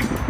ไ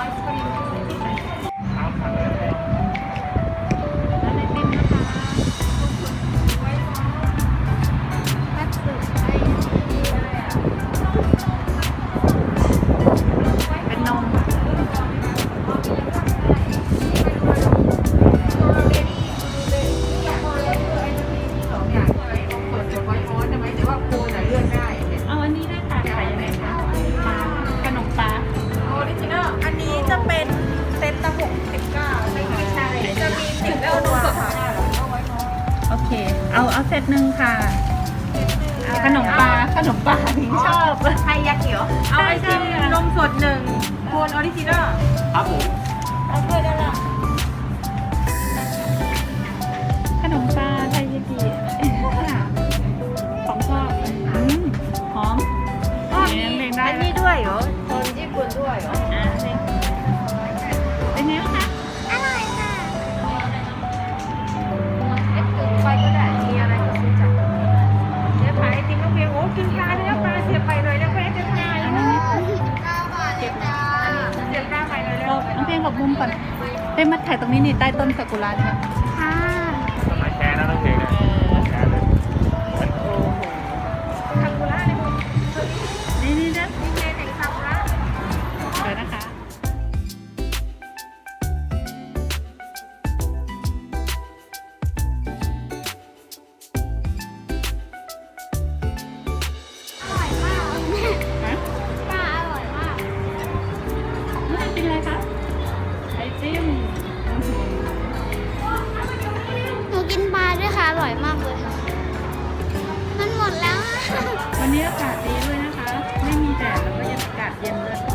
เคเอาเอาเซตหนึ่งค่ะ ขนมปลาขนมปลาถึงชอบไทยยาเขียว เอาไอติมนมสดหนึ่งโคนออริจินอลครับผมเอาเพื่อนได้ละขนมปลาไทยยากิของชอบอืมหอมเนี่ยเรียงได้อันนี้ด้วยเหรอคนญี่ปุ่นด้วยเหรอ กินปลาเลยนะปลาเสียบไปเลยนะเพื่อนจะตายอันนี้เก่อนเลยจ้าเสียบปลาไปเลยเราน้องเพลงหลบมุมก่อนเต้นมาถ่ายตรงนี้นี่ใต้ต้นซากุระเนี่ย ร่อยมากเลยค่ะมันหมดแล้ว วันนี้อากาศดีด้วยนะคะ ไม่มีแดดแล้วก็ยังอากาศเย็นด้วย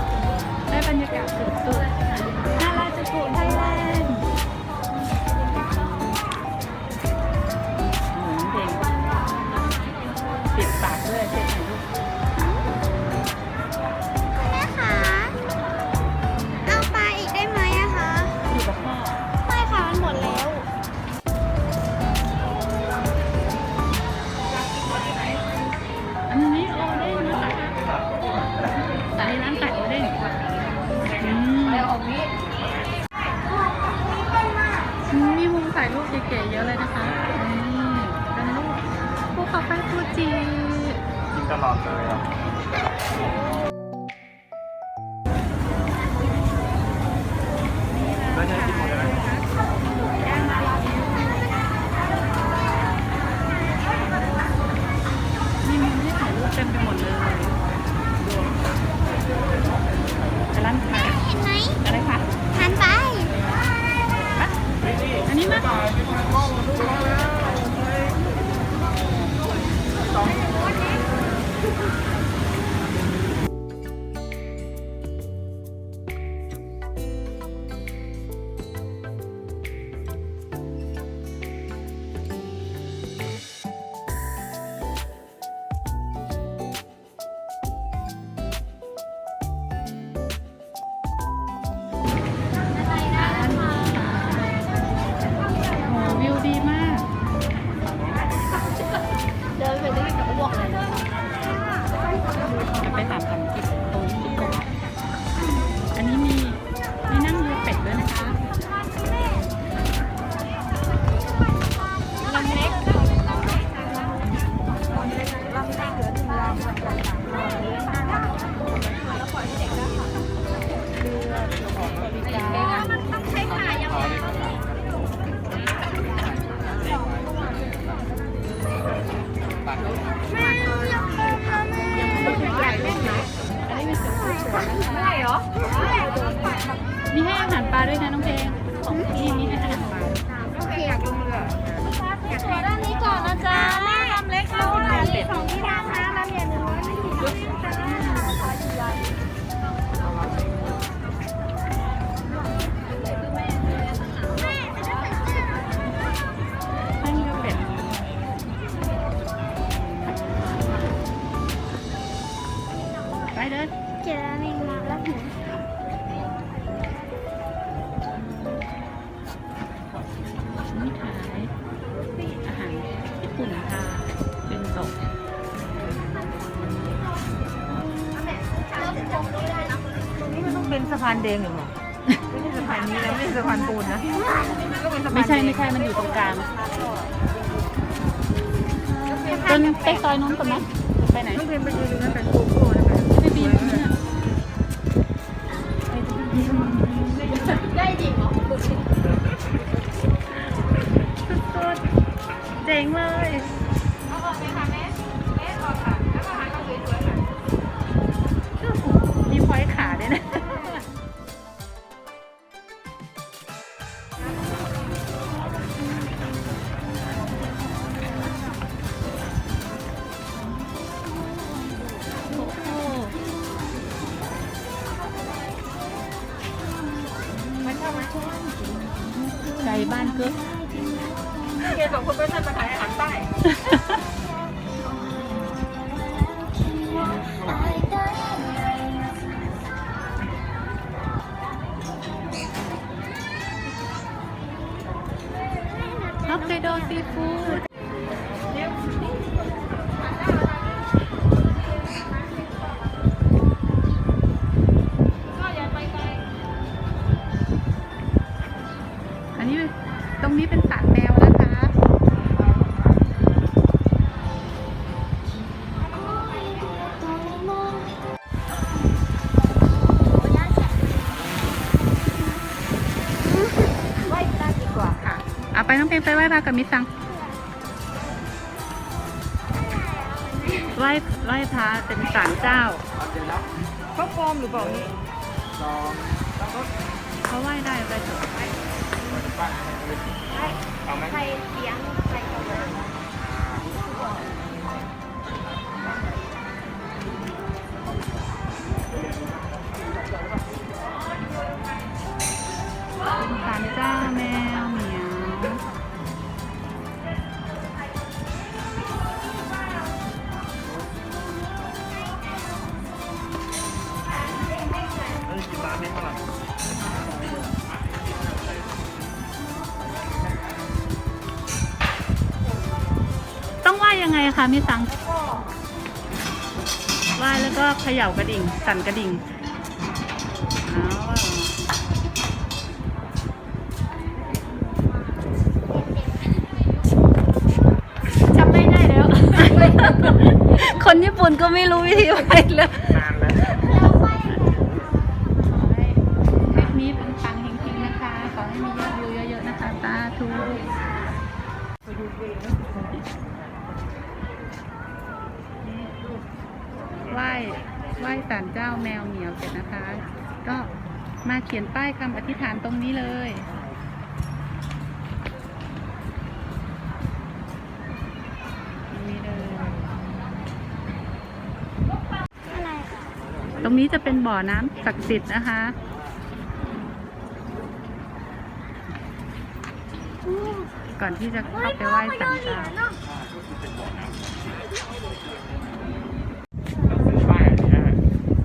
เก๋เยอะเลยนะคะนี่เป็นรูปภูเขาไฟฟูจิกินตลอดเลยอะแล้วจะกินหมดเลยมีมุมให้ถ่ายรูปเต็มไปหมดเลยแต่ร้านขายเห็นไหมอะไรคะทานไป อันนี้มา ง สะพานแดงเหรอไม่ใช่สะพานนี้นะไม่ใช่สะพานปูนนะก็เป็นสะพานไม่ใช่ไม่ใช่มันอยู่ตรงกลางจนไปซอยนู้นก่อนไหมไปไหนต้องเป็นไปยืนตรงนั้นเป็นโกโก้นะคะไปบีมเนี่ยได้จริงเหรอสุดๆเจ๋งเลย ไปน้องเพลงไปไหว้พระกับมิตรซังไหว้ไหว้พระเป็นศาลเจ้าเขาปลอมหรือเปล่านี่เขาไหว้ได้ไปเถอะใครเสียงใครเขา ไหว้ยังไงคะมีตังไหว้แล้วก็เขย่ากระดิ่ง สั่นกระดิ่งจำไม่ได้แล้ว คนญี่ปุ่นก็ไม่รู้วิธีไหว้เลย เขียนป้ายคำอธิษฐานตรงนี้เลย ตรงนี้เลย ตรงนี้จะเป็นบ่อน้ำศักดิ์สิทธิ์นะคะก่อนที่จะเข้าไปไหว้ศาลเจ้าต้องซื้อป้า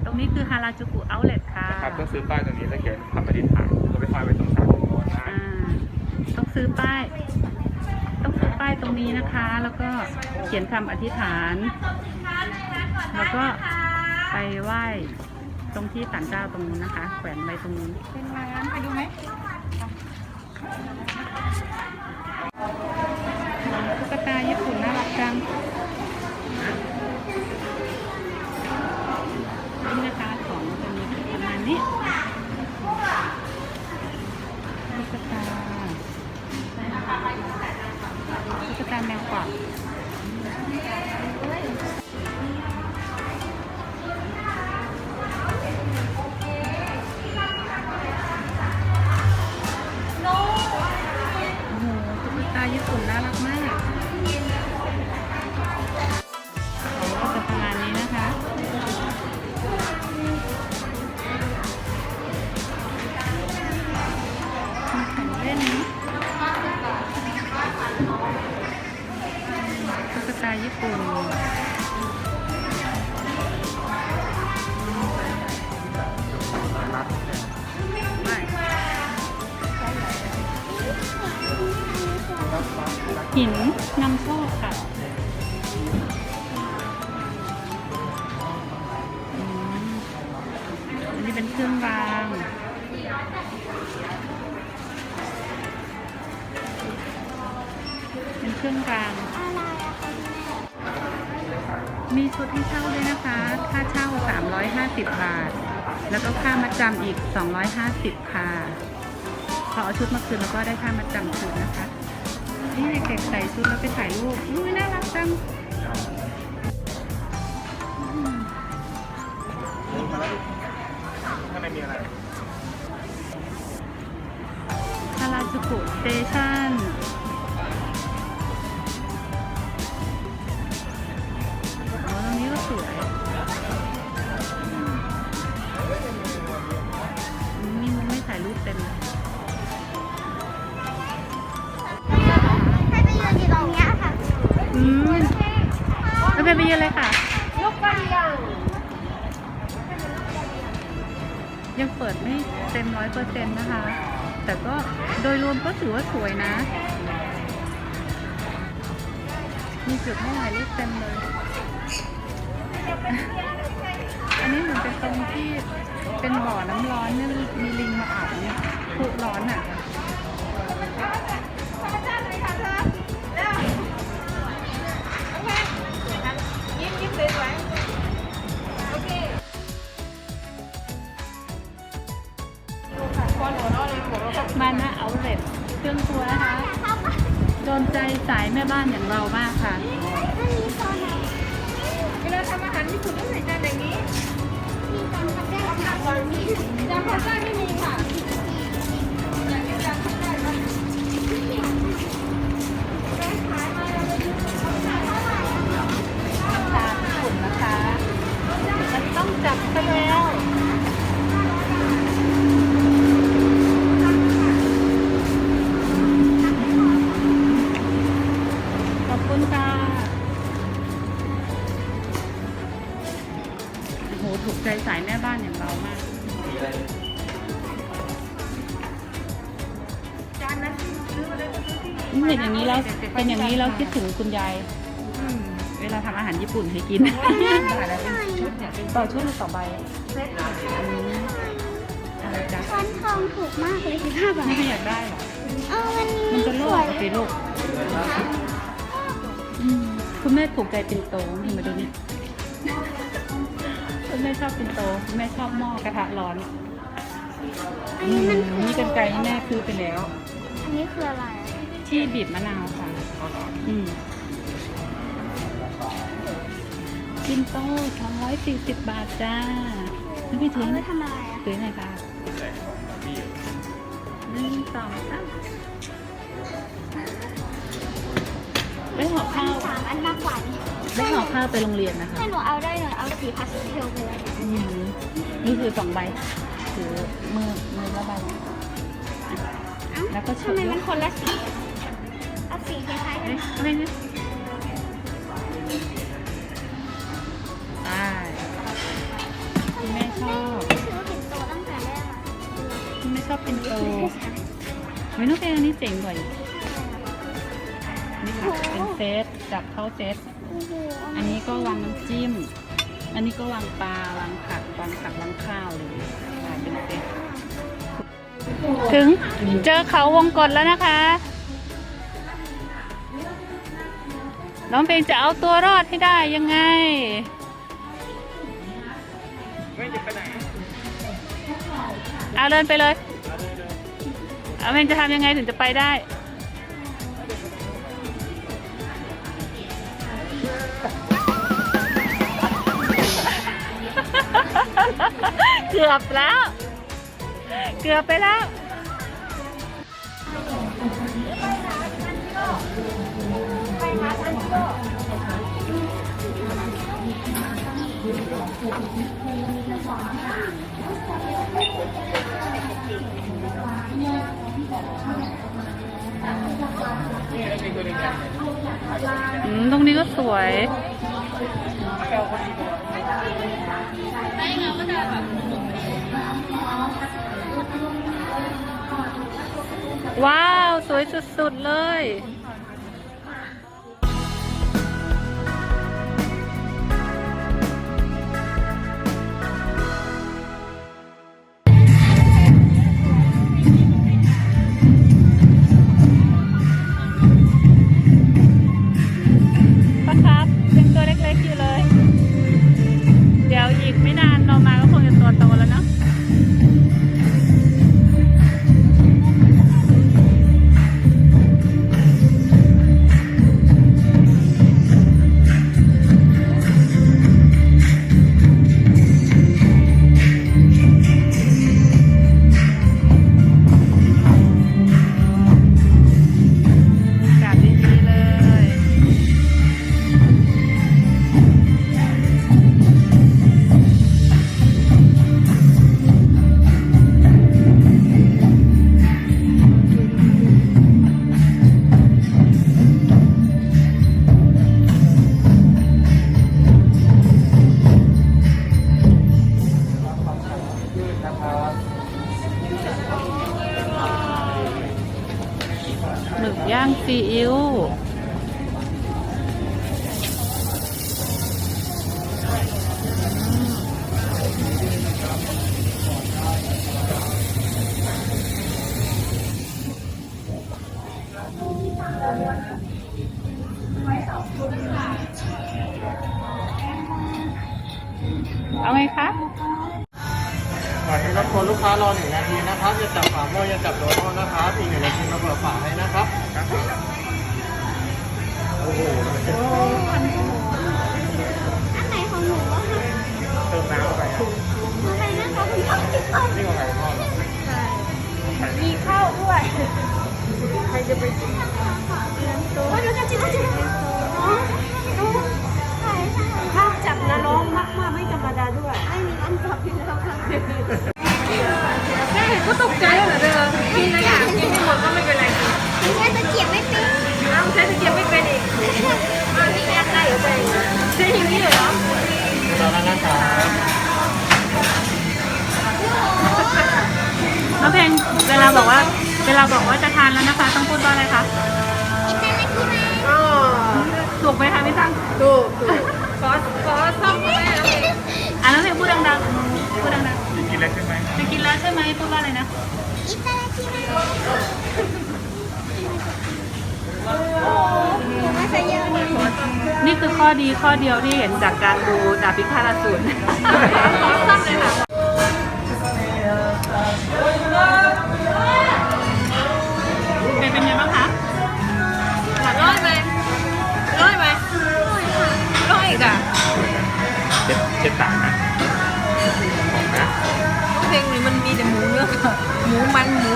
ตรงนี้คือฮาราจูกุเอาเลท ค่ะนะครับต้องซื้อป้ายตรงนี้แล้วเขียนคำอธิษฐานก็ไปห้อยไว้ตรงศาลตรงโน้นนะอ่าต้องซื้อป้าย ต้องซื้อป้ายตรงนี้นะคะ แล้วก็เขียนคำอธิษฐาน แล้วก็ไปไหว้ตรงที่ศาลเจ้าตรงนู้นนะคะ แขวนไว้ตรงนู้น เป็นร้านไปดูไหม นี้ตุ๊กตาตุ๊กตาแมวกวักโอ้โหตุ๊กตาญี่ปุ่นน่ารักมาก ค่ะอันนี้เป็นเครื่องรางเป็นเครื่องรางม่มีชุดให้เช่าด้วยนะคะ ค่าเช่า 350 บาท แล้วก็ค่ามัดจำอีก 250 ค่ะ พอเอาชุดมาคืนแล้วก็ได้ค่ามัดจำคืนนะคะ นี่เด็กๆใส่ชุดแล้วไปถ่ายรูปอุ้ยน่ารักจังข้างในมีอะไรฮาราจูกุสเตชัน ก็ถือว่าสวยนะ มีจุดให้ถ่ายรูปเต็มเลย อันนี้เหมือนเป็นตรงที่เป็นบ่อน้ำร้อนเนี่ยมีลิงมาอาบเนี่ยคุร้อนอะ เล็ตเครื่องครัวนะคะโดนใจสายแม่บ้านอย่างเรามากค่ะอันนี้โซนไหนเวลาทำอาหารญี่ปุ่นต้องใส่จานอย่างนี้มีจานกับแก้วค่ะจานนี้จานพาสต้า เป็นอย่างนี้แล้วคิดถึงคุณยายเวลาทำอาหารญี่ปุ่นให้กิน ต่อชุดหรือต่อใบเซ็ตอืมอะไรจ๊ะช้อนทองถูกมากเลยสิบห้าบาทนี่ไม่อยากได้เหรอเอาวันนี้มันจะโลสกวยปกติลูกอืมคุณแม่ถูกใจปิ่นโตนี่มาดูนี่คุณแม่ชอบปิ่นโตคุณแม่ชอบหม้อกระทะร้อนอันนี้มันคือนี่กันไกลให้แม่ซื้อไปแล้ว อันนี้คืออะไรอะที่บีบมะนาว ค่ะอืมปิ่นโตสองร้อยสี่สิบบาทจ้าแล้วพี่ถือเอาไหมไว้ทำอะไรอะถือไหนอยค่ะแต่มีอยู่หนึ่งสองสามได้ห่อข้าวสามอันมากกว่านี้ได้ห่อข้าวไปโรงเรียนนะคะถ้าหนูเอาได้หนูเอาสีพาสเทลไปเลยอืมนี่คือสองใบถือมือมือละใบเอ้าแล้วก็ชุดทำไมมันคนละสีอะเอา สีคล้ายๆกัเอ๊ะนอะไรเนี่ยไปคุณแม่ชอบไม่ซื้อปิ่นโตตั้งแต่แรกอะคุณแม่ชอบเป็นโตเมนูเป็นอันนี้เจ๋งกว่าอีกนี่ค่ะเป็นเซตจับเข้าเซตอันนี้ก็วางน้ำจิ้ม อันนี้ก็วางปลาวางผักวางผักวางข้าวเลยค่ะเป็นเซตถึงเจอเขาวงกฏแล้วนะคะ น้องเพลงจะเอาตัวรอดให้ได้ยังไงไม่จะไปไหนเอาเดินไปเลยเอาเพลงจะทำยังไงถึงจะไปได้เกือบแล้ว เกือบไปแล้ว อืมตรงนี้ก็สวยว้าว สวยสุด ๆ เลย Bismillah. ซีอิ๊วเอาไงคะขอให้รบกวนลูกค้ารอหนึ่งนาที นะครับอย่าจับฝาหม้ออย่าจับโดนัลนะครับอีกหนึ่งนาทีมาเปิดฝาให้นะครับโอ้โหอันไหนของหนูอะคะเติมน้ำเข้าไปครับทำไมนะคะคุณพ่อกินข้าวนี่ของใครพ่อเหรอมีข้าวด้วยใครจะไปกินโอ้ยเดี๋ยวจะจิ้มจิ้มอ๋อดูใช่ใช่ข้าวจับนะน้องมากมากไม่ธรรมดาด้วยไม่มีอันจับอยู่แล้วค่ะแม่เห็น ก็ตกใจเหรอเด้อกินนะอยากกินไม่หมดก็ไม่เป็นไรแค่ตะเกียบไม่เป็นน้ำใช้ตะเกียบไม่เป็นอีกมาที่แอปได้เหรอตัวเองใช้อย่างนี้เหรอรอแล้วนะครับน้องเพลงเวลาบอกว่า เวลาบอกว่าจะทานแล้วนะคะ ต้องพูดว่าอะไรคะอิตาลีกินไหมอ๋อถูกไหมคะพี่ตั้งถูกถูก ใช่ไหมๆจะกินแล้วใช่ไหมพูดว่าอะไรนะอิตาลีกินไหมไม่ใช่เยอะนะนี่คือข้อดีข้อเดียวที่เห็นจากการดูดาบพิฆาตอสูรขอซ่อมเลยค่ะเป็นเป็นไงบ้างคะร้อยไหมร้อยไหมร้อยอีกอะเช็ดเช็ดตากนะ หมูมันหมู